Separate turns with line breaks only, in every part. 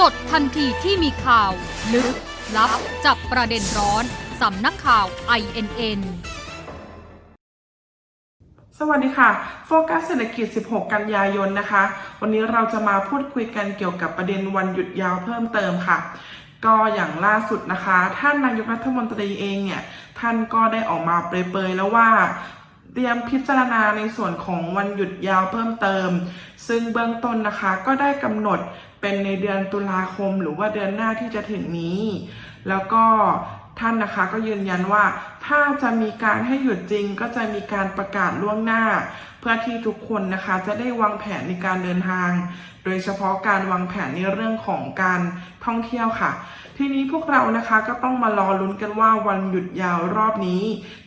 สดทันทีที่มีข่าว ลึก ลับ จับประเด็นร้อน สำนักข่าว INN
สวัสดีค่ะโฟกัสเศรษฐกิจ 16 กันยายนนะคะ วันนี้เราจะมาพูดคุยกันเกี่ยวกับประเด็นวันหยุดยาวเพิ่มเติมค่ะ ก็อย่างล่าสุดนะคะ ท่านนายกรัฐมนตรีเองเนี่ย ท่านก็ได้ออกมาเปรยๆแล้วว่าเตรียมพิจารณาในส่วนของวันหยุดยาวเพิ่มเติม ซึ่งเบื้องต้นนะคะก็ได้กำหนด เป็นในเดือนตุลาคมหรือว่าเดือนหน้าที่จะถึงนี้ แล้วก็ ท่านนะคะก็ยืนยันว่าถ้าจะมีการให้หยุดจริง ก็จะมีการประกาศล่วงหน้า เพื่อที่ทุกคนนะคะจะได้วางแผนในการเดินทาง โดยเฉพาะการวางแผนในเรื่องของการท่องเที่ยวค่ะ ทีนี้พวกเรานะคะก็ต้องมารอลุ้นกันว่าวันหยุดยาวรอบนี้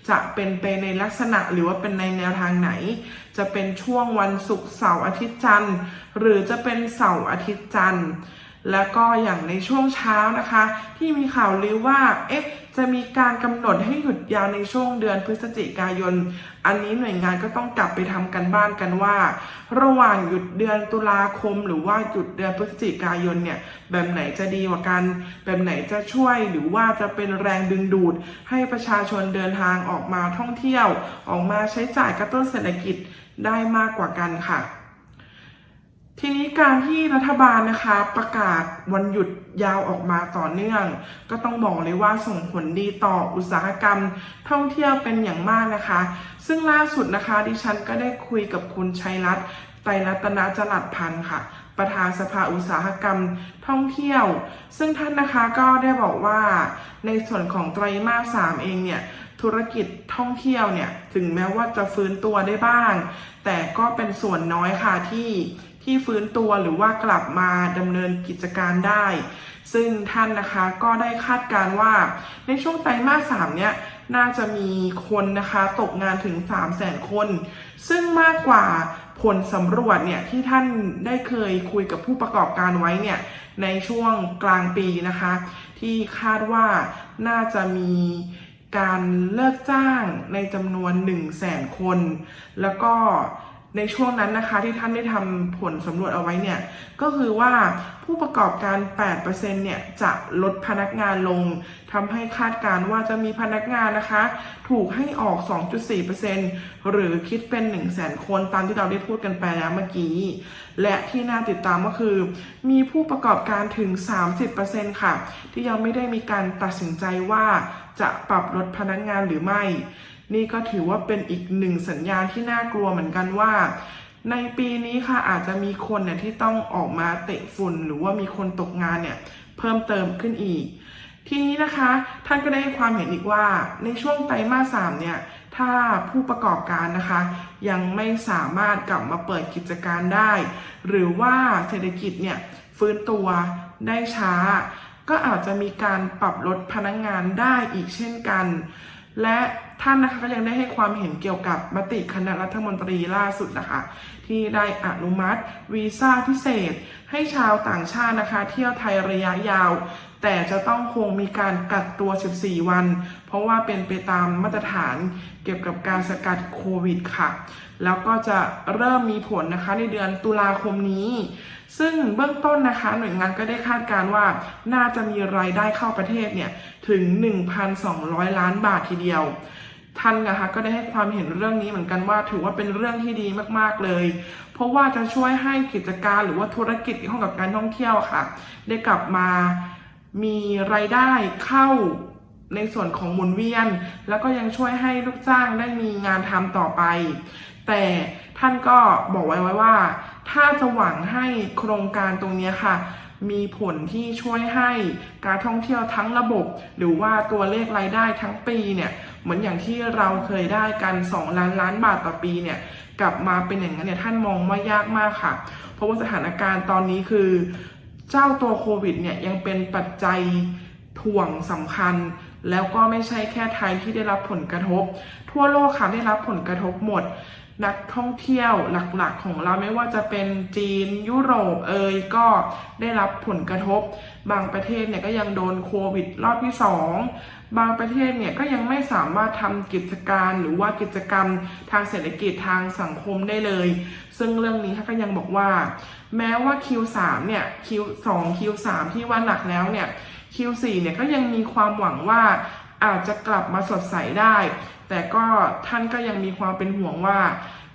จะเป็นไปในลักษณะหรือว่าเป็นในแนวทางไหน จะเป็นช่วงวันศุกร์เสาร์อาทิตย์จันทร์ หรือจะเป็นเสาร์อาทิตย์จันทร์ แล้วก็อย่างในช่วงเช้านะคะ ที่มีข่าวลือว่าเอ๊ะจะมีการกำหนดให้หยุดยาวในช่วงเดือนพฤศจิกายน อันนี้หน่วยงานก็ต้องกลับไปทำกันบ้านกันว่า ระหว่างหยุดเดือนตุลาคม หรือว่าหยุดเดือนพฤศจิกายนเนี่ยแบบไหนจะดีกว่ากัน แบบไหนจะช่วยหรือว่าจะเป็นแรงดึงดูด ให้ประชาชนเดินทางออกมาท่องเที่ยว ออกมาใช้จ่ายกระตุ้นเศรษฐกิจได้มากกว่ากันค่ะ ทีนี้การที่รัฐบาลนะคะประกาศวันหยุดยาวออกมาต่อเนื่อง ก็ต้องบอกเลยว่าส่งผลดีต่ออุตสาหกรรม ท่องเที่ยวเป็นอย่างมากนะคะ ซึ่งล่าสุดนะคะ ดิฉันก็ได้คุยกับคุณชัยรัตน์ไตรรัตนจรัสพันธ์ค่ะ ประธานสภาอุตสาหกรรมท่องเที่ยว ซึ่งท่านนะคะก็ได้บอกว่าในส่วนของไตรมาสสามเองเนี่ยธุรกิจท่องเที่ยวเนี่ยถึงแม้ว่าจะฟื้นตัวได้บ้าง แต่ก็เป็นส่วนน้อยค่ะที่ ที่ฟื้นตัวหรือว่ากลับมาดำเนินกิจการได้ ซึ่งท่านนะคะก็ได้คาดการณ์ว่าในช่วงไตรมาสสามเนี่ยน่าจะมีคนนะคะตกงานถึง 3 0 0แสนคน ซึ่งมากกว่าผลสำรวจเนี่ยที่ท่านได้เคยคุยกับผู้ประกอบการไว้เนี่ยในช่วงกลางปีนะคะ ที่คาดว่าน่าจะมีการเลิกจ้างในจำนวน 1 0 0 0 0แสนคน แล้วก็ ในช่วงนั้นนะคะที่ท่านได้ทำผลสำรวจเอาไว้เนี่ย ก็คือว่าผู้ประกอบการ 8%เนี่ย จะลดพนักงานลง ทำให้คาดการณ์ว่าจะมีพนักงานนะคะ ถูกให้ออก 2.4%หรือคิดเป็น 1 0 0 0 0แคนตามที่เราได้พูดกันไปแล้วเมื่อกี้ และที่น่าติดตามก็คือ มีผู้ประกอบการถึง 30%ค่ะ ที่ยังไม่ได้มีการตัดสินใจว่าจะปรับลดพนักงานหรือไม่ นี่ก็ถือว่าเป็นอีกหนึ่งสัญญาณที่น่ากลัวเหมือนกันว่าในปีนี้ค่ะอาจจะมีคนเนี่ยที่ต้องออกมาเตะฝุ่น หรือว่ามีคนตกงานเนี่ยเพิ่มเติมขึ้นอีก ทีนี้นะคะท่านก็ได้ให้ความเห็นอีกว่าในช่วงไตรมาสสามเนี่ยถ้าผู้ประกอบการนะคะ ยังไม่สามารถกลับมาเปิดกิจการได้ หรือว่าเศรษฐกิจเนี่ยฟื้นตัวได้ช้า ก็อาจจะมีการปรับลดพนักงงานได้อีกเช่นกัน และท่านนะคะก็ยังได้ให้ความเห็นเกี่ยวกับมติคณะรัฐมนตรีล่าสุดนะคะ ที่ได้อนุมัติวีซ่าพิเศษ ให้ชาวต่างชาตินะคะ เที่ยวไทยระยะยาว แต่จะต้องคงมีการกักตัว 14 วัน เพราะว่าเป็นไปตามมาตรฐานเกี่ยวกับการสกัดโควิดค่ะ แล้วก็จะเริ่มมีผลนะคะในเดือนตุลาคมนี้ ซึ่งเบื้องต้นนะคะ หน่วยงานก็ได้คาดการณ์ว่าน่าจะมีรายได้เข้าประเทศเนี่ย ถึง 1,200 ล้านบาททีเดียวท่านนะคะก็ได้ให้ความเห็นเรื่องนี้เหมือนกันว่า ถือว่าเป็นเรื่องที่ดีมากๆเลย เพราะว่าจะช่วยให้กิจการหรือว่าธุรกิจที่เกี่ยวข้องกับการท่องเที่ยวค่ะ ได้กลับมา มีรายได้เข้าในส่วนของหมุนเวียน แล้วก็ยังช่วยให้ลูกจ้างได้มีงานทำต่อไป แต่ท่านก็บอกไว้ไว้ว่า ถ้าจะหวังให้โครงการตรงนี้ค่ะ มีผลที่ช่วยให้การท่องเที่ยวทั้งระบบ หรือว่าตัวเลขรายได้ทั้งปีเนี่ย เหมือนอย่างที่เราเคยได้กัน 2 ล้านล้านบาทต่อปีเนี่ย กลับมาเป็นอย่างนั้นเนี่ยท่านมองว่ายากมากค่ะ เพราะว่าสถานการณ์ตอนนี้คือ เจ้าตัวโควิดเนี่ยยังเป็นปัจจัยถ่วงสำคัญ แล้วก็ไม่ใช่แค่ไทยที่ได้รับผลกระทบ ทั่วโลกค่ะได้รับผลกระทบหมด นักท่องเที่ยวหลักๆของเราไม่ว่าจะเป็นจีนยุโรปเอยก็ได้รับผลกระทบ บางประเทศเนี่ยก็ยังโดนโควิดรอบที่สองบางประเทศเนี่ยก็ยังไม่สามารถทำกิจการหรือว่ากิจกรรมทางเศรษฐกิจทางสังคมได้เลย ซึ่งเรื่องนี้ท่านก็ยังบอกว่า แม้ว่า Q3 เนี่ย Q2 Q3 ที่ว่าหนักแล้วเนี่ย Q4 เนี่ยก็ยังมีความหวังว่าอาจจะกลับมาสดใสได้ แต่ก็ท่านก็ยังมีความเป็นห่วงว่า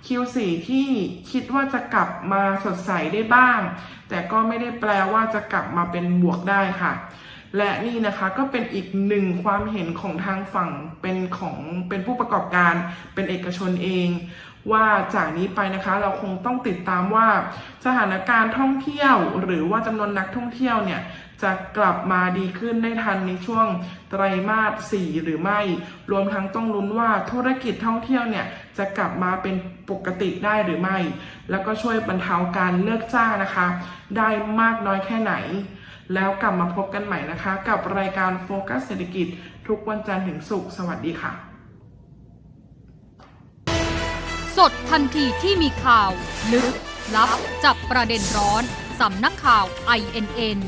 Q4 ที่คิดว่าจะกลับมาสดใสได้บ้าง แต่ก็ไม่ได้แปลว่าจะกลับมาเป็นบวกได้ค่ะ และนี่นะคะก็เป็นอีกหนึ่งความเห็นของทางฝั่งเป็นของเป็นผู้ประกอบการเป็นเอกชนเอง ว่าจากนี้ไปนะคะเราคงต้องติดตามว่าสถานการณ์ท่องเที่ยว หรือว่าจำนวนนักท่องเที่ยวเนี่ยจะกลับมาดีขึ้นได้ทันในช่วงไตรมาส 4 หรือไม่ รวมทั้งต้องลุ้นว่าธุรกิจท่องเที่ยวเนี่ยจะกลับมาเป็นปกติได้หรือไม่ แล้วก็ช่วยบรรเทาการเลิกจ้างนะคะ ได้มากน้อยแค่ไหน แล้วกลับมาพบกันใหม่นะคะ กับรายการโฟกัสเศรษฐกิจทุกวันจันทร์ถึงศุกร์สวัสดีค่ะ
สดทันทีที่มีข่าว ลึก ลับ จับประเด็นร้อน สำนักข่าว INN